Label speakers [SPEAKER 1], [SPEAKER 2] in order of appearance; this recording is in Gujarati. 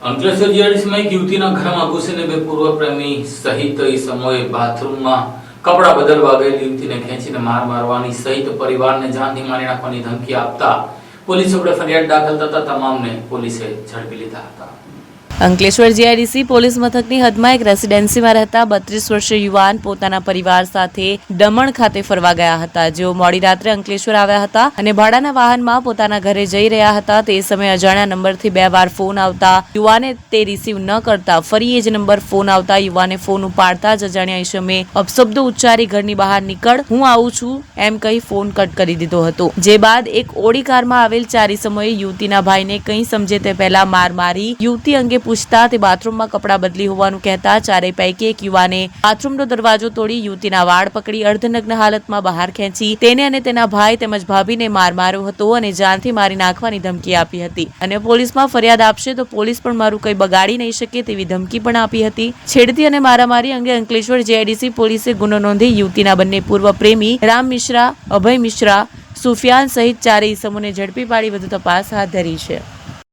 [SPEAKER 1] અંકલેશ્વર યુવતીના ઘરમાં ઘૂસીને બે પૂર્વ પ્રેમી સહિત સમયે બાથરૂમમાં કપડાં બદલવા ગયેલી યુવતીને ખેંચીને માર મારવાની સહિત પરિવારને જાનથી મારી નાખવાની ધમકી આપતા પોલીસ વડે ફરિયાદ દાખલ થતા તમામને પોલીસે ઝડપી લીધા હતા.
[SPEAKER 2] અંકલેશ્વર જીઆઈડીસી પોલીસ મથકની હદમાં એક રેસિડેન્સીમાં રહેતા બત્રીસ વર્ષીય યુવાન પોતાના પરિવાર સાથે દમણ ખાતે ફરવા ગયા હતા. જેઓ મોડી રાત્રે અંકલેશ્વર આવ્યા હતા અને ભાડાના વાહનમાં પોતાના ઘરે જઈ રહ્યા હતા. તે સમયે અજાણ્યા નંબરથી બે વાર ફોન આવતા યુવાને તે રિસીવ ન કરતા ફરી એ જ નંબર ફોન આવતા યુવાને ફોન ઉપાડતા જ અજાણ્યા ઈશમે અપશબ્દો ઉચ્ચારી ઘરની બહાર નીકળ, હું આવું છું, એમ કહી ફોન કટ કરી દીધો હતો. જે બાદ એક ઓડી કારમાં આવેલ ચારી સમયે યુવતીના ભાઈને કંઈ સમજે તે પહેલા માર મારી યુવતી અંગે પૂછતા તે બાથરૂમમાં કપડાં બદલી હોવાનું કહેતા ચારેય પૈકી એક યુવાને બાથરૂમનો દરવાજો તોડી યુવતીના વાળ પકડી અર્ધનગ્ન હાલતમાં બહાર ખેંચી તેને અને તેના ભાઈ તેમજ ભાભીને માર માર્યો હતો અને જાનથી મારી નાખવાની ધમકી આપી હતી. અને પોલીસમાં ફરિયાદ આપશે તો પોલીસ પણ મારું કંઈ બગાડી નહીં શકે તેવી ધમકી પણ આપી હતી. છેડતી અને મારામારી અંગે અંકલેશ્વર જેઆઈડીસી પોલીસે ગુનો નોંધી યુવતીના બંને પૂર્વ પ્રેમી રામ મિશ્રા, અભય મિશ્રા, સુફિયાન સહિત ચારેય ઇસમોને ઝડપી પાડી વધુ તપાસ હાથ ધરી છે.